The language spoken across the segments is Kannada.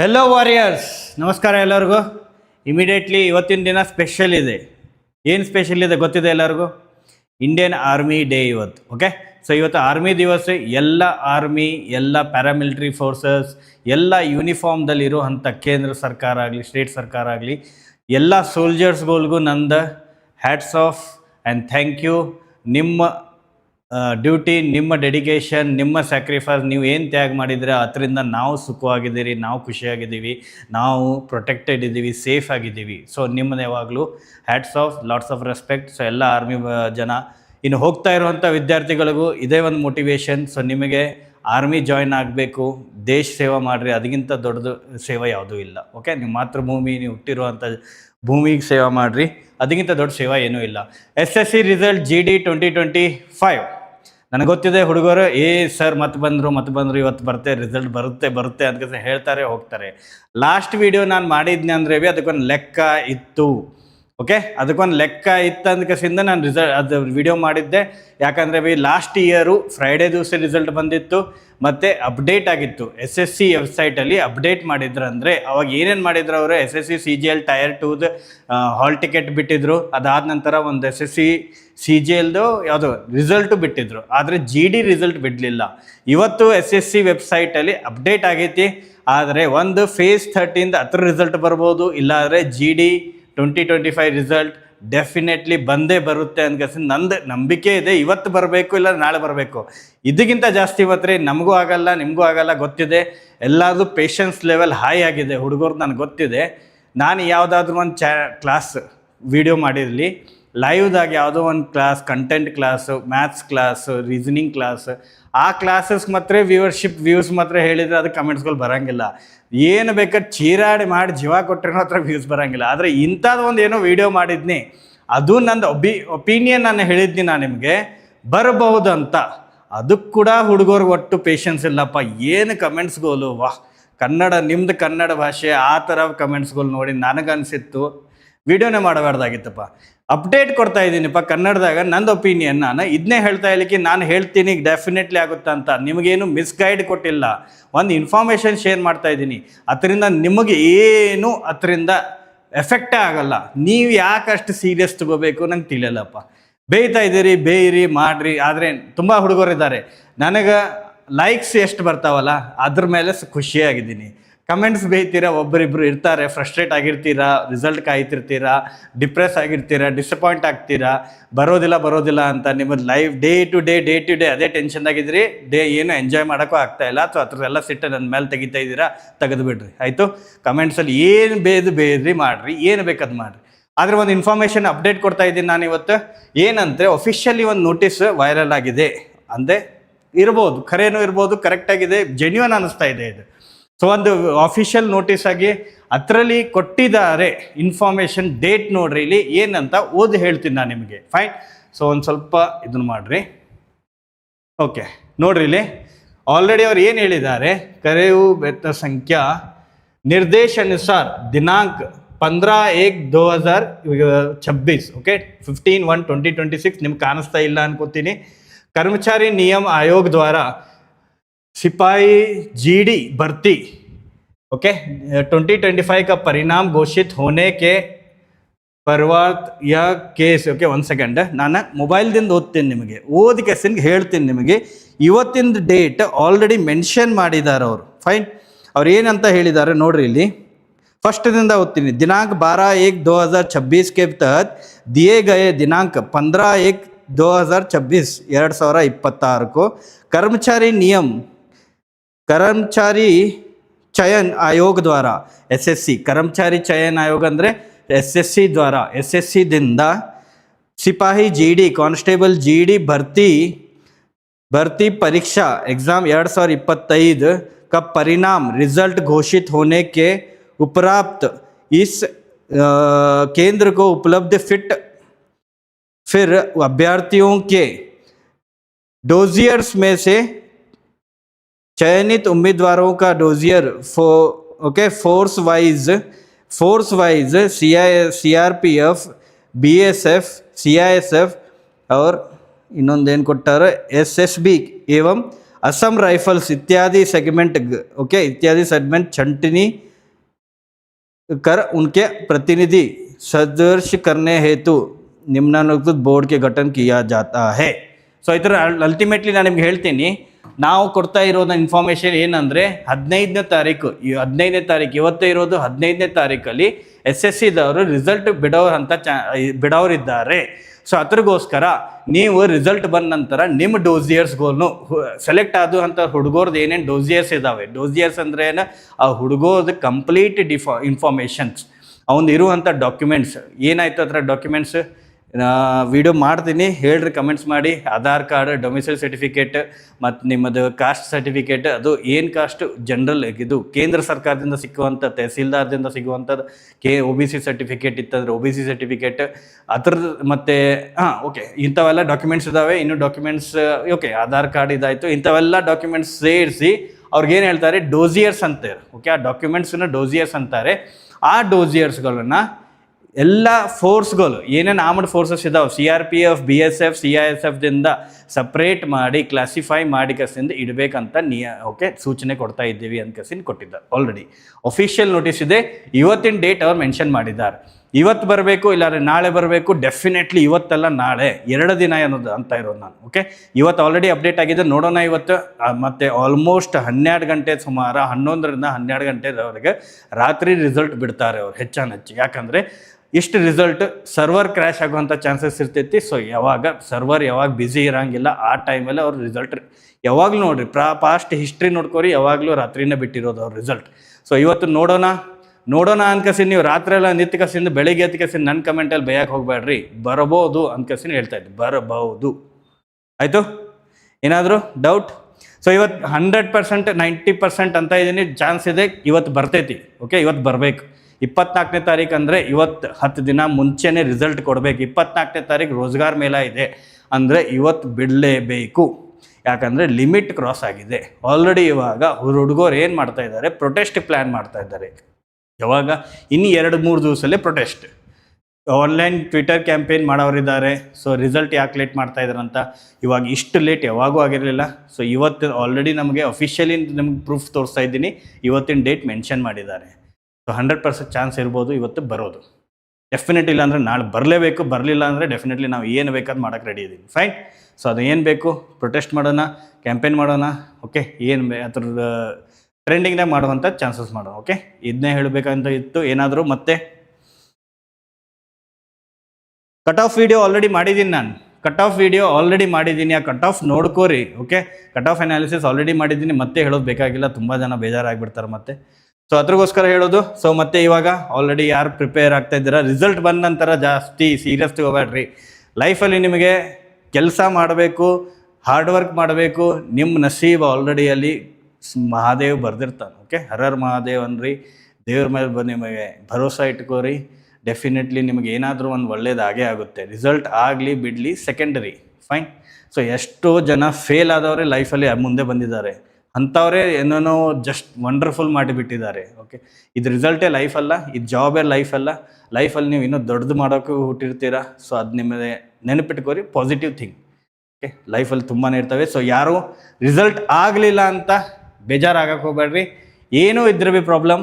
ಹೆಲೋ ವಾರಿಯರ್ಸ್ ನಮಸ್ಕಾರ ಎಲ್ಲರಿಗೂ. ಇಮಿಡಿಯೇಟ್ಲಿ ಇವತ್ತಿನ ದಿನ ಸ್ಪೆಷಲ್ ಇದೆ. ಏನು ಸ್ಪೆಷಲ್ ಇದೆ ಗೊತ್ತಿದೆ ಎಲ್ಲರಿಗೂ? ಇಂಡಿಯನ್ ಆರ್ಮಿ ಡೇ ಇವತ್ತು ಓಕೆ ಸೊ ಇವತ್ತು ಆರ್ಮಿ ದಿವಸ, ಎಲ್ಲ ಆರ್ಮಿ ಎಲ್ಲ ಪ್ಯಾರಾಮಿಲಿಟ್ರಿ ಫೋರ್ಸಸ್ ಎಲ್ಲ ಯೂನಿಫಾರ್ಮ್ದಲ್ಲಿ ಇರುವಂಥ ಕೇಂದ್ರ ಸರ್ಕಾರ ಆಗಲಿ ಸ್ಟೇಟ್ ಸರ್ಕಾರ ಆಗಲಿ, ಎಲ್ಲ ಸೋಲ್ಜರ್ಸ್ಗಳಿಗೂ ನಂದು hats off and thank you ನಿಮ್ಮ ಡ್ಯೂಟಿ ನಿಮ್ಮ ಡೆಡಿಕೇಶನ್ ನಿಮ್ಮ ಸ್ಯಾಕ್ರಿಫೈಸ್ ನೀವು ಏನು ತ್ಯಾಗ ಮಾಡಿದರೆ ಅದರಿಂದ ನಾವು ಸುಖವಾಗಿದ್ದೀರಿ, ನಾವು ಖುಷಿಯಾಗಿದ್ದೀವಿ, ನಾವು ಪ್ರೊಟೆಕ್ಟೆಡ್ ಇದ್ದೀವಿ ಸೇಫ್ ಆಗಿದ್ದೀವಿ. ಸೊ ನಿಮ್ಮದು ಯಾವಾಗಲೂ hats off lots of respect so ಎಲ್ಲ ಆರ್ಮಿ ಜನ. ಇನ್ನು ಹೋಗ್ತಾ ಇರುವಂಥ ವಿದ್ಯಾರ್ಥಿಗಳಿಗೂ ಇದೇ ಒಂದು ಮೋಟಿವೇಶನ್ ಸೊ ನಿಮಗೆ ಆರ್ಮಿ ಜಾಯ್ನ್ ಆಗಬೇಕು. ದೇಶ ಸೇವೆ ಮಾಡಿರಿ. ಅದಕ್ಕಿಂತ ದೊಡ್ಡದು ಸೇವೆ ಯಾವುದೂ ಇಲ್ಲ. ಓಕೆ ನಿಮ್ಮ ಮಾತೃಭೂಮಿ, ನೀವು ಹುಟ್ಟಿರುವಂಥ ಭೂಮಿಗೆ ಸೇವೆ ಮಾಡಿರಿ. ಅದಕ್ಕಿಂತ ದೊಡ್ಡ ಸೇವೆ ಏನೂ ಇಲ್ಲ. S S C result G D twenty twenty five ನನಗೆ ಗೊತ್ತಿದೆ ಹುಡುಗರು, ಏ ಸರ್ ಮತ್ತೆ ಬಂದರು ಮತ್ತೆ ಬಂದರು ಇವತ್ತು ಬರುತ್ತೆ ರಿಸಲ್ಟ್ ಬರುತ್ತೆ ಬರುತ್ತೆ ಅಂತ ಹೇಳ್ತಾರೆ, ಹೋಗ್ತಾರೆ. ಲಾಸ್ಟ್ ವಿಡಿಯೋ ನಾನು ಮಾಡಿದ್ನೆ ಅಂದರೆ ಬಿ ಅದಕ್ಕೊಂದು ಲೆಕ್ಕ ಇತ್ತು. ಓಕೆ ಅದಕ್ಕೊಂದು ಲೆಕ್ಕ ಇತ್ತು ಕಸಿಂದ ನಾನು ರಿಸಲ್ಟ್ ಅದು ವಿಡಿಯೋ ಮಾಡಿದ್ದೆ. ಯಾಕಂದರೆ ಬಿ ಲಾಸ್ಟ್ ಇಯರು ಫ್ರೈಡೇ ದಿವಸ ರಿಸಲ್ಟ್ ಬಂದಿತ್ತು. ಮತ್ತು ಅಪ್ಡೇಟ್ ಆಗಿತ್ತು. ಎಸ್ ಎಸ್ ಸಿ ವೆಬ್ಸೈಟಲ್ಲಿ ಅಪ್ಡೇಟ್ ಮಾಡಿದ್ರು ಅಂದರೆ ಅವಾಗ ಏನೇನು ಮಾಡಿದ್ರು ಅವರು? S S C C G L tier ಟೂದು hall ticket ಬಿಟ್ಟಿದ್ರು. ಅದಾದ ನಂತರ ಒಂದು S S C C G ಎಲ್ದು ಯಾವುದು ರಿಸಲ್ಟು ಬಿಟ್ಟಿದ್ರು. ಆದರೆ ಜಿ ಡಿ ರಿಸಲ್ಟ್ ಬಿಡಲಿಲ್ಲ. ಇವತ್ತು ಎಸ್ ಎಸ್ ಸಿ ವೆಬ್ಸೈಟಲ್ಲಿ ಅಪ್ಡೇಟ್ ಆಗೈತಿ. ಆದರೆ ಒಂದು ಫೇಸ್ ಥರ್ಟಿಯಿಂದ ಹತ್ರ ರಿಸಲ್ಟ್ ಬರ್ಬೋದು. ಇಲ್ಲಾಂದರೆ G D twenty twenty five result definitely ಬಂದೇ ಬರುತ್ತೆ ಅನ್ಕಸಿ ನಂದು ನಂಬಿಕೆ ಇದೆ, ಇವತ್ತು ಬರಬೇಕು ಇಲ್ಲ ನಾಳೆ ಬರಬೇಕು. ಇದಕ್ಕಿಂತ ಜಾಸ್ತಿ ಇವತ್ತು ನಮಗೂ ಆಗಲ್ಲ, ನಿಮಗೂ ಆಗಲ್ಲ, ಗೊತ್ತಿದೆ. ಎಲ್ಲರದು ಪೇಷನ್ಸ್ ಲೆವೆಲ್ ಹೈ ಆಗಿದೆ ಹುಡುಗರು ನನಗೆ ಗೊತ್ತಿದೆ. ನಾನು ಯಾವುದಾದ್ರೂ ಒಂದು ಚಾ ಕ್ಲಾಸ್ ವಿಡಿಯೋ ಮಾಡಿರಲಿ. ಲೈವ್ದಾಗ ಯಾವುದೋ ಒಂದು class content class maths class reasoning class ಆ ಕ್ಲಾಸಸ್ ಮಾತ್ರ ವ್ಯೂವರ್ಶಿಪ್ ವ್ಯೂಸ್ ಮಾತ್ರ ಹೇಳಿದರೆ ಅದು ಕಮೆಂಟ್ಸ್ಗಳು ಬರೋಂಗಿಲ್ಲ. ಏನು ಬೇಕಾದ್ರೆ ಚೀರಾಡಿ ಮಾಡಿ ಜೀವ ಕೊಟ್ಟರೆ ಹತ್ರ ವ್ಯೂಸ್ ಬರೋಂಗಿಲ್ಲ. ಆದರೆ ಇಂಥದ್ದು ಒಂದು ಏನೋ ವಿಡಿಯೋ ಮಾಡಿದ್ನಿ, ಅದು ನಂದು ಒಬಿ ಒಪಿನಿಯನ್ ನಾನು ಹೇಳಿದ್ನಿ ನಾನು ನಿಮಗೆ, ಬರಬಹುದಂತ. ಅದಕ್ಕೆ ಕೂಡ ಹುಡುಗರಿಗೆ ಒಟ್ಟು ಪೇಷನ್ಸ್ ಇಲ್ಲಪ್ಪ. ಏನು ಕಮೆಂಟ್ಸ್ಗಳು ವಾಹ್, ಕನ್ನಡ, ನಿಮ್ದು ಕನ್ನಡ ಭಾಷೆ, ಆ ಥರ ಕಮೆಂಟ್ಸ್ಗಳು ನೋಡಿ ನನಗನ್ಸಿತ್ತು. ವಿಡಿಯೋನೇ ಮಾಡಬಾರ್ದಾಗಿತ್ತಪ್ಪ. ಅಪ್ಡೇಟ್ ಕೊಡ್ತಾ ಇದ್ದೀನಿಪ್ಪ ಕನ್ನಡದಾಗ ನಂದು ಒಪಿನಿಯನ್ ನಾನು ಇದನ್ನೇ ಹೇಳ್ತಾ ಇಲ್ಲಿಕ್ಕೆ ನಾನು ಹೇಳ್ತೀನಿ ಡೆಫಿನೆಟ್ಲಿ ಆಗುತ್ತೆ ಅಂತ. ನಿಮಗೇನು ಮಿಸ್ಗೈಡ್ ಕೊಟ್ಟಿಲ್ಲ. ಒಂದು ಇನ್ಫಾರ್ಮೇಷನ್ ಶೇರ್ ಮಾಡ್ತಾ ಇದ್ದೀನಿ. ಅದರಿಂದ ನಿಮಗೆ ಏನು ಅದರಿಂದ ಎಫೆಕ್ಟೇ ಆಗಲ್ಲ. ನೀವು ಯಾಕಷ್ಟು ಸೀರಿಯಸ್ ತಗೋಬೇಕು ನಂಗೆ ತಿಳಿಯಲ್ಲಪ್ಪ ಬೇಯ್ತಾ ಇದ್ದೀರಿ, ಬೇಯಿರಿ, ಮಾಡ್ರಿ. ಆದರೆ ತುಂಬ ಹುಡುಗರಿದ್ದಾರೆ. ನನಗೆ ಲೈಕ್ಸ್ ಎಷ್ಟು ಬರ್ತಾವಲ್ಲ, ಅದ್ರ ಮೇಲೆ ಖುಷಿಯಾಗಿದ್ದೀನಿ. ಕಮೆಂಟ್ಸ್ ಬೇಯ್ತೀರಾ? ಒಬ್ಬರಿಬ್ರು ಇರ್ತಾರೆ ಫ್ರಸ್ಟ್ರೇಟ್ ಆಗಿರ್ತೀರಾ ರಿಸಲ್ಟ್ ಕಾಯ್ತಿರ್ತೀರಾ ಡಿಪ್ರೆಸ್ ಆಗಿರ್ತೀರಾ ಡಿಸಪಾಯಿಂಟ್ ಆಗ್ತೀರಾ? ಬರೋದಿಲ್ಲ ಬರೋದಿಲ್ಲ ಅಂತ ನಿಮ್ಮದು life day to day day to day ಅದೇ ಟೆನ್ಷನ್ದಾಗಿದ್ರಿ ಡೇ ಏನು ಎಂಜಾಯ್ ಮಾಡೋಕ್ಕೂ ಆಗ್ತಾ ಇಲ್ಲ. ಅಥವಾ ಅದ್ರದ್ದೆಲ್ಲ ಸಿಟ್ಟು ನನ್ನ ಮೇಲೆ ತೆಗಿತಾ ಇದ್ದೀರಾ? ತೆಗೆದು ಬಿಡ್ರಿ. ಆಯಿತು? ಕಮೆಂಟ್ಸಲ್ಲಿ ಏನು ಬೇದು ಬೇದ್ರಿ ಮಾಡಿರಿ, ಏನು ಬೇಕದು ಮಾಡಿರಿ. ಆದರೆ ಒಂದು ಇನ್ಫಾರ್ಮೇಷನ್ ಅಪ್ಡೇಟ್ ಕೊಡ್ತಾ ಇದ್ದೀನಿ ನಾನು ಇವತ್ತು. ಏನಂದರೆ ಒಫಿಷಿಯಲಿ ಒಂದು ನೋಟಿಸ್ ವೈರಲ್ ಆಗಿದೆ. ಅಂದೆ ಇರ್ಬೋದು, ಖರೇನೂ ಇರ್ಬೋದು ಕರೆಕ್ಟಾಗಿದೆ ಜೆನ್ಯೂನ್ ಅನ್ನಿಸ್ತಾ ಇದೆ ಇದು. ಸೊ ಒಂದು ಆಫಿಷಿಯಲ್ ನೋಟಿಸ್ ಆಗಿ ಅದರಲ್ಲಿ ಕೊಟ್ಟಿದ್ದಾರೆ ಇನ್ಫಾರ್ಮೇಶನ್ ಡೇಟ್ ನೋಡ್ರಿ ಇಲ್ಲಿ, ಏನಂತ ಓದಿ ಹೇಳ್ತೀನಿ ನಾನು ನಿಮಗೆ. ಫೈನ್ ಸೊ ಒಂದು ಸ್ವಲ್ಪ ಇದನ್ನು ಮಾಡಿರಿ. ಓಕೆ ನೋಡ್ರಿ ಇಲ್ಲಿ ಆಲ್ರೆಡಿ ಅವ್ರು ಏನು ಹೇಳಿದ್ದಾರೆ? ಕರೆಯು ಬೆತ್ತ ಸಂಖ್ಯಾ ನಿರ್ದೇಶಾನುಸಾರ ದಿನಾಂಕ ಪಂದ್ರ ಏಕ್ ದೋ ಹಜಾರ್ ಛಬ್ಬೀಸ್ okay fifteen one twenty twenty six ನಿಮ್ಗೆ ಕಾಣಿಸ್ತಾ ಇಲ್ಲ ಅನ್ಕೋತೀನಿ. ಕರ್ಮಚಾರಿ ನಿಯಮ ಆಯೋಗ ದ್ವಾರಾ सिपाही जीडी भर्ती ओके ट्वेंटी ट्वेंटी फाइव का परिणाम घोषित होने के ಪರ್ವಾತ್ ಯಾ ಕೇಸ್ ಓಕೆ ಒಂದು ಸೆಕೆಂಡ್ ನಾನು ಮೊಬೈಲ್ದಿಂದ ಓದ್ತೀನಿ ನಿಮಗೆ ಓದಿ ಕೆಸನ್ಗೆ ಹೇಳ್ತೀನಿ ನಿಮಗೆ ಇವತ್ತಿನ ಡೇಟ್ ಆಲ್ರೆಡಿ ಮೆನ್ಷನ್ ಮಾಡಿದ್ದಾರೆ ಅವರು ಫೈನ್ ಅವ್ರು ಏನಂತ ಹೇಳಿದ್ದಾರೆ ನೋಡ್ರಿ ಇಲ್ಲಿ ಫಸ್ಟ್ದಿಂದ ಓದ್ತೀನಿ ದಿನಾಂಕ ಬಾರ ಏಕ್ ದೋ ಹಜಾರ್ ಛಬ್ಬೀಸ್ ಕೆ ತಹತ್ ದಿಯೇ ಗಯೆ ದಿನಾಂಕ ಪಂದ್ರ ಏಕ್ ದೋ ಹಜಾರ್ ಛಬ್ಬೀಸ್ ಎರಡು ಸಾವಿರ ಇಪ್ಪತ್ತಾರಕ್ಕೂ ಕರ್ಮಚಾರಿ ನಿಯಮ कर्मचारी चयन आयोग द्वारा ಎಸ್ ಎಸ್ ಸಿ ಕರ್ಮಚಾರಿ ಚಯನ್ ಆಯೋಗ ಅಂದರೆ ಎಸ್ ಎಸ್ ಸಿ ದ್ವಾರ S S ಸಿದಿಂದ ಸಿಪಾಹಿ G D constable G D ಭರ್ತಿ भर्ती परीक्षा एग्जाम ಎರಡು ಸಾವಿರ ಇಪ್ಪತ್ತೈದು का परिणाम रिजल्ट घोषित होने के उपरांत इस अ, केंद्र को उपलब्ध फिट फिर अभ्यर्थियों के डोजियर्स में से चयनित उम्मीदवारों का dossier four okay force wise force wise C I C R P F B S F C I S F और ಇನ್ನೊಂದೇನು ಕೊಟ್ಟಾರೆ ಎಸ್ ಎಸ್ ಬಿ ಏವಂ ಅಸ್ಸಾಂ ರೈಫಲ್ಸ್ ಇತ್ಯಾದಿ ಸೆಗ್ಮೆಂಟ್ ಓಕೆ ಇತ್ಯಾದಿ ಸೆಗ್ಮೆಂಟ್ छंटनी कर उनके प्रतिनिधि सदर्श करने हेतु निम्नानुक्त बोर्ड के गठन किया जाता है ಸೊ ಈ ಥರ ಅಲ್ಟಿಮೇಟ್ಲಿ ನಾನು ನಿಮ್ಗೆ ಹೇಳ್ತೀನಿ ನಾವು ಕೊಡ್ತಾ ಇರೋದ ಇನ್ಫಾರ್ಮೇಷನ್ ಏನಂದರೆ ಹದಿನೈದನೇ ತಾರೀಕು, ಈ ಹದಿನೈದನೇ ತಾರೀಕು, ಇವತ್ತೇ ಇರೋದು ಹದಿನೈದನೇ ತಾರೀಕಲ್ಲಿ ಎಸ್ ಎಸ್ ಸಿದವರು ರಿಸಲ್ಟ್ ಬಿಡೋರು ಅಂತ ಚಾ ಬಿಡೋರಿದ್ದಾರೆ ಸೊ ಅದ್ರಗೋಸ್ಕರ ನೀವು ರಿಸಲ್ಟ್ ಬಂದ ನಂತರ ನಿಮ್ಮ ಡೋಸಿಯರ್ಸ್ಗೂ ಸೆಲೆಕ್ಟ್ ಆದ ಅಂತ ಹುಡುಗರ್ದು ಏನೇನು ಡೋಸಿಯರ್ಸ್ ಇದ್ದಾವೆ ಡೋಸಿಯರ್ಸ್ ಅಂದ್ರೆ ಏನು? ಆ ಹುಡುಗೋದು ಕಂಪ್ಲೀಟ್ ಡಿಫಾ ಇನ್ಫಾರ್ಮೇಷನ್ಸ್ ಅವ್ನು ಇರುವಂಥ ಡಾಕ್ಯುಮೆಂಟ್ಸ್ ಏನಾಯ್ತು ಅದರ ಡಾಕ್ಯುಮೆಂಟ್ಸ್ ವಿಡಿಯೋ ಮಾಡ್ತೀನಿ, ಹೇಳ್ರಿ ಕಮೆಂಟ್ಸ್ ಮಾಡಿ. ಆಧಾರ್ ಕಾರ್ಡ್ ಡೊಮಿಸೈಲ್ ಸರ್ಟಿಫಿಕೇಟ್ ಮತ್ತು ನಿಮ್ಮದು ಕಾಸ್ಟ್ ಸರ್ಟಿಫಿಕೇಟ್ ಅದು ಏನು ಕಾಸ್ಟ್ ಜನರಲ್ ಇದು ಕೇಂದ್ರ ಸರ್ಕಾರದಿಂದ ಸಿಕ್ಕುವಂಥ ತಹಸೀಲ್ದಾರ್ದಿಂದ ಸಿಗುವಂಥದ್ದು K O B C certificate ಇತ್ತಂದ್ರೆ ಒ ಬಿ ಸಿ ಸರ್ಟಿಫಿಕೇಟ್ ಅದ್ರದ್ದು ಮತ್ತು, ಹಾಂ ಓಕೆ ಇಂಥವೆಲ್ಲ ಡಾಕ್ಯುಮೆಂಟ್ಸ್ ಇದ್ದಾವೆ ಇನ್ನು ಡಾಕ್ಯುಮೆಂಟ್ಸ್ ಓಕೆ ಆಧಾರ್ ಕಾರ್ಡ್ ಇದಾಯಿತು. ಇಂಥವೆಲ್ಲ ಡಾಕ್ಯುಮೆಂಟ್ಸ್ ಸೇರಿಸಿ ಅವ್ರಿಗೇನು ಹೇಳ್ತಾರೆ? ಡೋಸಿಯರ್ಸ್ ಅಂತಾರೆ. ಓಕೆ ಆ ಡಾಕ್ಯುಮೆಂಟ್ಸನ್ನು ಡೋಸಿಯರ್ಸ್ ಅಂತಾರೆ. ಆ ಡೋಸಿಯರ್ಸ್ಗಳನ್ನ ಎಲ್ಲ ಫೋರ್ಸ್ಗಳು, ಏನೇನು ಆರ್ಮ್ಡ್ ಫೋರ್ಸಸ್ ಇದಾವೆ C R P F B S F C I S ಎಫ್ದಿಂದ separate ಮಾಡಿ ಕ್ಲಾಸಿಫೈ ಮಾಡಿ ಕಸಿಂದ ಇಡಬೇಕಂತ ನಿಯ ಓಕೆ ಸೂಚನೆ ಕೊಡ್ತಾ ಇದ್ದೀವಿ ಅಂತ ಕಸಿನ ಕೊಟ್ಟಿದ್ದಾರೆ ಆಲ್ರೆಡಿ ಅಫಿಷಿಯಲ್ ನೋಟಿಸ್ ಇದೆ, ಇವತ್ತಿನ ಡೇಟ್ ಅವ್ರು ಮೆನ್ಷನ್ ಮಾಡಿದ್ದಾರೆ. ಇವತ್ತು ಬರಬೇಕು, ಇಲ್ಲಾಂದ್ರೆ ನಾಳೆ ಬರಬೇಕು ಡೆಫಿನೆಟ್ಲಿ ಇವತ್ತಲ್ಲ ನಾಳೆ, ಎರಡು ದಿನ ಅನ್ನೋದು ಅಂತ ಇರೋದು ನಾನು ಓಕೆ ಇವತ್ತು ಆಲ್ರೆಡಿ ಅಪ್ಡೇಟ್ ಆಗಿದೆ, ನೋಡೋಣ ಇವತ್ತು ಮತ್ತೆ ಆಲ್ಮೋಸ್ಟ್ ಹನ್ನೆರಡು ಗಂಟೆ ಸುಮಾರು, ಹನ್ನೊಂದರಿಂದ ಹನ್ನೆರಡು ಗಂಟೆವರೆಗೆ ರಾತ್ರಿ ರಿಸಲ್ಟ್ ಬಿಡ್ತಾರೆ ಅವ್ರು, ಹೆಚ್ಚಾನ ಹೆಚ್ಚು. ಯಾಕಂದರೆ ಇಷ್ಟು ರಿಸಲ್ಟ್ ಸರ್ವರ್ ಕ್ರ್ಯಾಶ್ ಆಗುವಂಥ ಚಾನ್ಸಸ್ ಇರ್ತೈತಿ. ಸೊ ಯಾವಾಗ ಸರ್ವರ್ ಯಾವಾಗ ಬ್ಯುಸಿ ಇರೋಂಗಿಲ್ಲ, ಆ ಟೈಮಲ್ಲಿ ಅವ್ರ ರಿಸಲ್ಟ್ ಯಾವಾಗಲೂ ನೋಡ್ರಿ, ಪ್ರಾ ಪಾಸ್ಟ್ ಹಿಸ್ಟ್ರಿ ನೋಡ್ಕೊರಿ, ಯಾವಾಗಲೂ ರಾತ್ರಿನೇ ಬಿಟ್ಟಿರೋದು ಅವ್ರ ರಿಸಲ್ಟ್ ಸೊ ಇವತ್ತು ನೋಡೋಣ ನೋಡೋಣ ಅನ್ಕಸಿ ನೀವು. ರಾತ್ರಿ ಎಲ್ಲ ನಿಂತ ಕಸಿಂದ ಬೆಳಿಗ್ಗೆ ಎತ್ತ ಕಸಿಂದ ನನ್ನ ಕಮೆಂಟಲ್ಲಿ ಬೇಯಕ್ಕೆ ಹೋಗ್ಬೇಡ್ರಿ. ಬರಬಹುದು ಅನ್ಕಸಿನ ಹೇಳ್ತಾ ಇದ್ದೆ. ಬರಬಹುದು. ಆಯಿತು? ಏನಾದರೂ ಡೌಟ್ ಸೊ ಇವತ್ತು ಹಂಡ್ರೆಡ್ ಪರ್ಸೆಂಟ್ ನೈಂಟಿ ಪರ್ಸೆಂಟ್ ಅಂತ ಇದ್ದೀನಿ ಚಾನ್ಸ್ ಇದೆ, ಇವತ್ತು ಬರ್ತೈತಿ. ಓಕೆ ಇವತ್ತು ಬರಬೇಕು. ಇಪ್ಪತ್ನಾಲ್ಕನೇ ತಾರೀಕು ಅಂದರೆ ಇವತ್ತು ಹತ್ತು ದಿನ ಮುಂಚೆನೇ ರಿಸಲ್ಟ್ ಕೊಡಬೇಕು. ಇಪ್ಪತ್ನಾಲ್ಕನೇ ತಾರೀಕು ರೋಜ್ಗಾರ್ ಮೇಳ ಇದೆ. ಅಂದರೆ ಇವತ್ತು ಬಿಡಲೇಬೇಕು. ಯಾಕಂದರೆ ಲಿಮಿಟ್ ಕ್ರಾಸ್ ಆಗಿದೆ. ಆಲ್ರೆಡಿ ಇವಾಗ ಹುಡುಗರು ಏನು ಮಾಡ್ತಾ ಇದ್ದಾರೆ? ಪ್ರೊಟೆಸ್ಟ್ ಪ್ಲ್ಯಾನ್ ಮಾಡ್ತಾ ಇದ್ದಾರೆ. ಯಾವಾಗ? ಇನ್ನು ಎರಡು ಮೂರು ದಿವಸಲ್ಲೇ ಪ್ರೊಟೆಸ್ಟ್ ಆನ್ಲೈನ್ ಟ್ವಿಟರ್ ಕ್ಯಾಂಪೇನ್ ಮಾಡೋರಿದ್ದಾರೆ ಸೊ ರಿಸಲ್ಟ್ ಯಾಕೆ ಲೇಟ್ ಮಾಡ್ತಾ ಇದ್ದಾರಂತ ಇವಾಗ ಇಷ್ಟು ಲೇಟ್ ಯಾವಾಗೂ ಆಗಿರಲಿಲ್ಲ. ಸೊ ಇವತ್ತು ಆಲ್ರೆಡಿ ನಮಗೆ ಅಫಿಷಿಯಲಿ ನಿಮ್ಗೆ ಪ್ರೂಫ್ ತೋರಿಸ್ತಾ ಇದ್ದೀನಿ. ಇವತ್ತಿನ ಡೇಟ್ ಮೆನ್ಷನ್ ಮಾಡಿದ್ದಾರೆ. ಸೊ ಹಂಡ್ರೆಡ್ ಪರ್ಸೆಂಟ್ ಚಾನ್ಸ್ ಇರ್ಬೋದು, ಇವತ್ತು ಬರೋದು. ಡೆಫಿನೆಟ್ ಇಲ್ಲ ಅಂದರೆ ನಾಳೆ ಬರಲೇಬೇಕು, ಬರಲಿಲ್ಲ ಅಂದರೆ ಡೆಫಿನೆಟ್ಲಿ ನಾವು ಏನು ಬೇಕಾದ್ರೂ ಮಾಡೋಕ್ಕೆ ರೆಡಿ ಇದ್ದೀವಿ ಫೈನ್ ಸೊ ಅದು ಏನು ಬೇಕು? ಪ್ರೊಟೆಸ್ಟ್ ಮಾಡೋಣ ಕ್ಯಾಂಪೇನ್ ಮಾಡೋಣ ಓಕೆ ಏನು ಬೇ ಅದ್ರದ್ದು ಟ್ರೆಂಡಿಂಗ್ನಾಗ ಮಾಡುವಂಥ ಚಾನ್ಸಸ್ ಮಾಡೋಣ ಓಕೆ ಇದನ್ನೇ ಹೇಳಬೇಕಂತ ಇತ್ತು, ಏನಾದರೂ ಮತ್ತೆ? ಕಟ್ ಆಫ್ ವಿಡಿಯೋ ಆಲ್ರೆಡಿ ಮಾಡಿದ್ದೀನಿ ನಾನು. ಕಟ್ ಆಫ್ ವಿಡಿಯೋ ಆಲ್ರೆಡಿ ಮಾಡಿದ್ದೀನಿ ಆ cut off ನೋಡ್ಕೋರಿ okay cut off analysis already ಮಾಡಿದ್ದೀನಿ ಮತ್ತೆ ಹೇಳೋದು ಬೇಕಾಗಿಲ್ಲ, ತುಂಬ ಜನ ಬೇಜಾರಾಗಿಬಿಡ್ತಾರೆ ಮತ್ತೆ. ಸೊ ಅದ್ರಗೋಸ್ಕರ ಹೇಳೋದು ಸೊ ಮತ್ತೆ ಇವಾಗ ಆಲ್ರೆಡಿ ಯಾರು ಪ್ರಿಪೇರ್ ಆಗ್ತಾ ಇದ್ದೀರಾ? ರಿಸಲ್ಟ್ ಬಂದ ನಂತರ ಜಾಸ್ತಿ ಸೀರಿಯಸ್ ತಗೋಬೇಡ್ರಿ. ಲೈಫಲ್ಲಿ ನಿಮಗೆ ಕೆಲಸ ಮಾಡಬೇಕು ಹಾರ್ಡ್ ವರ್ಕ್ ಮಾಡಬೇಕು ನಿಮ್ಮ ನಸೀಬ್ ಆಲ್ರೆಡಿ ಅಲ್ಲಿ ಮಹಾದೇವ್ ಬರ್ದಿರ್ತಾನೆ ಓಕೆ ಹರರ್ ಮಹಾದೇವ್ ಅನ್ರಿ. ದೇವ್ರ ಮೇಲೆ ನಿಮಗೆ ಭರೋಸಾ ಇಟ್ಕೋರಿ. ಡೆಫಿನೆಟ್ಲಿ ನಿಮಗೆ ಏನಾದರೂ ಒಂದು ಒಳ್ಳೇದಾಗೇ ಆಗುತ್ತೆ. ರಿಸಲ್ಟ್ ಆಗಲಿ ಬಿಡಲಿ ಸೆಕೆಂಡರಿ ಫೈನ್ ಸೊ ಎಷ್ಟೋ ಜನ ಫೇಲ್ ಆದವರೇ ಲೈಫಲ್ಲಿ ಮುಂದೆ ಬಂದಿದ್ದಾರೆ. ಅಂಥವರೇ ಏನೇನೋ ಜಸ್ಟ್ ವಂಡರ್ಫುಲ್ ಮಾಡಿಬಿಟ್ಟಿದ್ದಾರೆ ಓಕೆ ಇದು ರಿಸಲ್ಟೇ ಲೈಫ್ ಅಲ್ಲ, ಇದು ಜಾಬೇ ಲೈಫ್ ಅಲ್ಲ. ಲೈಫಲ್ಲಿ ನೀವು ಇನ್ನೂ ದೊಡ್ಡದು ಮಾಡೋಕ್ಕೂ ಹುಟ್ಟಿರ್ತೀರಾ ಸೊ ಅದು ನಿಮಗೆ ನೆನಪಿಟ್ಕೋರಿ ಪಾಸಿಟಿವ್ ಥಿಂಗ್ ಓಕೆ ಲೈಫಲ್ಲಿ ತುಂಬಾ ಇರ್ತವೆ. ಸೊ ಯಾರು ರಿಸಲ್ಟ್ ಆಗಲಿಲ್ಲ ಅಂತ ಬೇಜಾರಾಗಕ್ಕೆ ಹೋಗ್ಬೇಡ್ರಿ. ಏನೂ ಇದ್ರೆ ಬಿ ಪ್ರಾಬ್ಲಮ್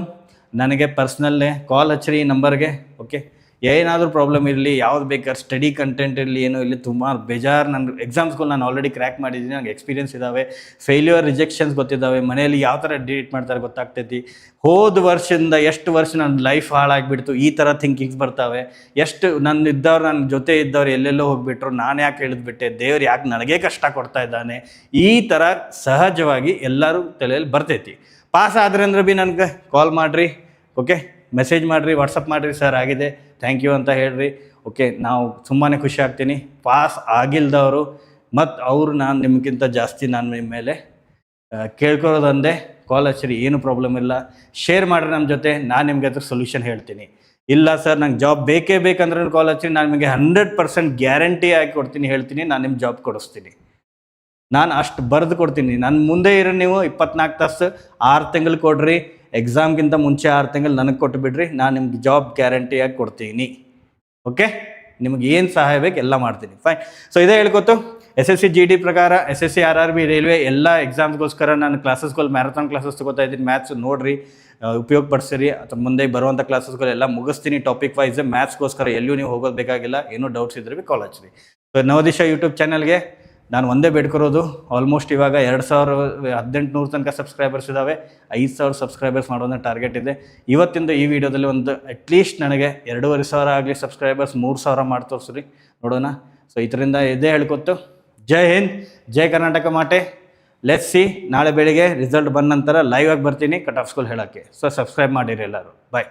ನನಗೆ ಪರ್ಸ್ನಲ್ಲೇ ಕಾಲ್ ಹಚ್ಚಿರಿ ಈ ನಂಬರ್ಗೆ ಓಕೆ ಏನಾದರೂ ಪ್ರಾಬ್ಲಮ್ ಇರಲಿ, ಯಾವ್ದು ಬೇಕಾದ್ರೆ ಸ್ಟಡಿ ಕಂಟೆಂಟ್ ಇರಲಿ, ಏನೋ ಇಲ್ಲಿ ತುಂಬ ಬೇಜಾರು ನನ್ನ ಎಕ್ಸಾಮ್ಸ್ಗಳು ನಾನು ಆಲ್ರೆಡಿ ಕ್ರ್ಯಾಕ್ ಮಾಡಿದ್ದೀನಿ ನನಗೆ ಎಕ್ಸ್ಪೀರಿಯನ್ಸ್ ಇದ್ದಾವೆ ಫೇಲ್ಯೂರ್ ರಿಜೆಕ್ಷನ್ಸ್ ಗೊತ್ತಿದ್ದಾವೆ ಮನೆಯಲ್ಲಿ ಯಾವ ಥರ ಡಿಲೀಟ್ ಮಾಡ್ತಾರೆ ಗೊತ್ತಾಗ್ತೈತಿ. ಹೋದ ವರ್ಷದಿಂದ ಎಷ್ಟು ವರ್ಷ ನನ್ನ ಲೈಫ್ ಹಾಳಾಗಿಬಿಡ್ತು, ಈ ಥರ ಥಿಂಕಿಂಗ್ಸ್ ಬರ್ತಾವೆ. ಎಷ್ಟು ನನ್ನ ಇದ್ದವ್ರು ನನ್ನ ಜೊತೆ ಇದ್ದವ್ರು ಎಲ್ಲೆಲ್ಲೋ ಹೋಗ್ಬಿಟ್ರು, ನಾನು ಯಾಕೆ ಹೇಳಿದ್ಬಿಟ್ಟೆ, ದೇವ್ರು ಯಾಕೆ ನನಗೆ ಕಷ್ಟ ಕೊಡ್ತಾ ಇದ್ದಾನೆ? ಈ ಥರ ಸಹಜವಾಗಿ ಎಲ್ಲರೂ ತಲೆಯಲ್ಲಿ ಬರ್ತೈತಿ. ಪಾಸ್ ಆದ್ರೆ ಅಂದ್ರೆ ಬಿ ನನಗೆ ಕಾಲ್ ಮಾಡಿರಿ ಓಕೆ ಮೆಸೇಜ್ ಮಾಡಿರಿ ವಾಟ್ಸಪ್ ಮಾಡಿರಿ ಸರ್ ಆಗಿದೆ. ಥ್ಯಾಂಕ್ ಯು ಅಂತ ಹೇಳ್ರಿ. ಓಕೆ ನಾವು ತುಂಬಾ ಖುಷಿ ಆಗ್ತೀನಿ. ಪಾಸ್ ಆಗಿಲ್ದವರು ಮತ್ತು ಅವರು ನಾನು ನಿಮಗಿಂತ ಜಾಸ್ತಿ ನಾನು ನಿಮ್ಮ ಮೇಲೆ ಆ, ಕೇಳ್ಕೊಳ್ಳೋದಂದೆ. ಕಾಲ್ ಹಚ್ಚಿರಿ ಏನು ಪ್ರಾಬ್ಲಮ್ ಇಲ್ಲ. ಶೇರ್ ಮಾಡಿರಿ ನಮ್ಮ ಜೊತೆ ನಾನು ನಿಮಗೆ ಅದ್ರ ಸೊಲ್ಯೂಷನ್ ಹೇಳ್ತೀನಿ. ಇಲ್ಲ ಸರ್ ನಂಗೆ ಜಾಬ್ ಬೇಕೇ ಬೇಕಂದ್ರೆ ಕಾಲ್ ಹಚ್ಚಿರಿ. ನಾನು ನಿಮಗೆ ಹಂಡ್ರೆಡ್ ಪರ್ಸೆಂಟ್ ಗ್ಯಾರಂಟಿ ಆಗಿ ಕೊಡ್ತೀನಿ ಹೇಳ್ತೀನಿ. ನಾನು ನಿಮ್ಮ ಜಾಬ್ ಕೊಡಿಸ್ತೀನಿ. ನಾನು ಅಷ್ಟು ಬರೆದು ಕೊಡ್ತೀನಿ. ನನ್ನ ಮುಂದೆ ಇರೋ ನೀವು ಇಪ್ಪತ್ನಾಲ್ಕು ತಾಸು ಆರು ತಿಂಗಳು ಕೊಡ್ರಿ. ಎಕ್ಸಾಮ್ಗಿಂತ ಮುಂಚೆ ಆರು ತಿಂಗಳು ನನಗೆ ಕೊಟ್ಟು ಬಿಡ್ರಿ ನಾನು ನಿಮ್ಗೆ ಜಾಬ್ ಗ್ಯಾರಂಟಿಯಾಗಿ ಕೊಡ್ತೀನಿ. ಓಕೆ ನಿಮ್ಗೆ ಏನು ಸಹಾಯ ಬೇಕು ಎಲ್ಲ ಮಾಡ್ತೀನಿ. ಫೈನ್ ಸೊ ಇದೇ ಹೇಳ್ಕೊತು S S C G D ಪ್ರಕಾರ S S C R R B railway ಎಲ್ಲ ಎಕ್ಸಾಮ್ಸ್ಗೋಸ್ಕರ ನಾನು ಕ್ಲಾಸಸ್ಗಳು ಮ್ಯಾರಥಾನ್ ಕ್ಲಾಸಸ್ ತಗೋತಾ ಇದ್ದೀನಿ. ಮ್ಯಾಥ್ಸ್ ನೋಡ್ರಿ ಉಪಯೋಗ ಪಡಿಸಿರಿ ಅಥವಾ ಮುಂದೆ ಬರುವಂಥ ಕ್ಲಾಸಸ್ಗಳೆಲ್ಲ ಮುಗಿಸ್ತೀನಿ. ಟಾಪಿಕ್ ವೈಸ್ ಮ್ಯಾಥ್ಸ್ಗೋಸ್ಕರ ಎಲ್ಲೂ ನೀವು ಹೋಗೋದು ಬೇಕಾಗಿಲ್ಲ. ಏನೂ ಡೌಟ್ಸ್ ಇದ್ರೆ ಬಿ ಕಾಲ್ ಹಚ್ಚಿರಿ ಸೊ ನವದಿಶಾ ಯೂಟ್ಯೂಬ್ ಚಾನಲ್ಗೆ ನಾನು ಒಂದೇ ಬೇಡ್ಕೊರೋದು. ಆಲ್ಮೋಸ್ಟ್ ಇವಾಗ ಎರಡು ಸಾವಿರ ಹದಿನೆಂಟು ನೂರು ತನಕ ಸಬ್ಸ್ಕ್ರೈಬರ್ಸ್ ಇದ್ದಾವೆ ಐದು ಸಾವಿರ ಸಬ್ಸ್ಕ್ರೈಬರ್ಸ್ ಮಾಡೋದನ್ನ ಟಾರ್ಗೆಟ್ ಇದೆ. ಇವತ್ತಿಂದ ಈ ವಿಡಿಯೋದಲ್ಲಿ ಒಂದು ಅಟ್ಲೀಸ್ಟ್ ನನಗೆ ಎರಡೂವರೆ ಸಾವಿರ ಆಗಲಿ ಸಬ್ಸ್ಕ್ರೈಬರ್ಸ್ ಮೂರು ಸಾವಿರ ಮಾಡಿ ತೋರಿಸ್ರಿ. ನೋಡೋಣ. ಸೊ ಇದರಿಂದ ಇದೇ ಹೇಳ್ಕೊತ್ತು ಜೈ ಹಿಂದ್, ಜೈ ಕರ್ನಾಟಕ ಮಾಟೆ ಲೆಸ್ ಸಿ ನಾಳೆ ಬೆಳಿಗ್ಗೆ ರಿಸಲ್ಟ್ ಬಂದ ನಂತರ ಲೈವ್ ಆಗಿ ಬರ್ತೀನಿ ಕಟ್ ಆಫ್ ಸ್ಕೂಲ್ ಹೇಳೋಕ್ಕೆ. ಸೊ ಸಬ್ಸ್ಕ್ರೈಬ್ ಮಾಡಿರಿ ಎಲ್ಲರೂ. ಬಾಯ್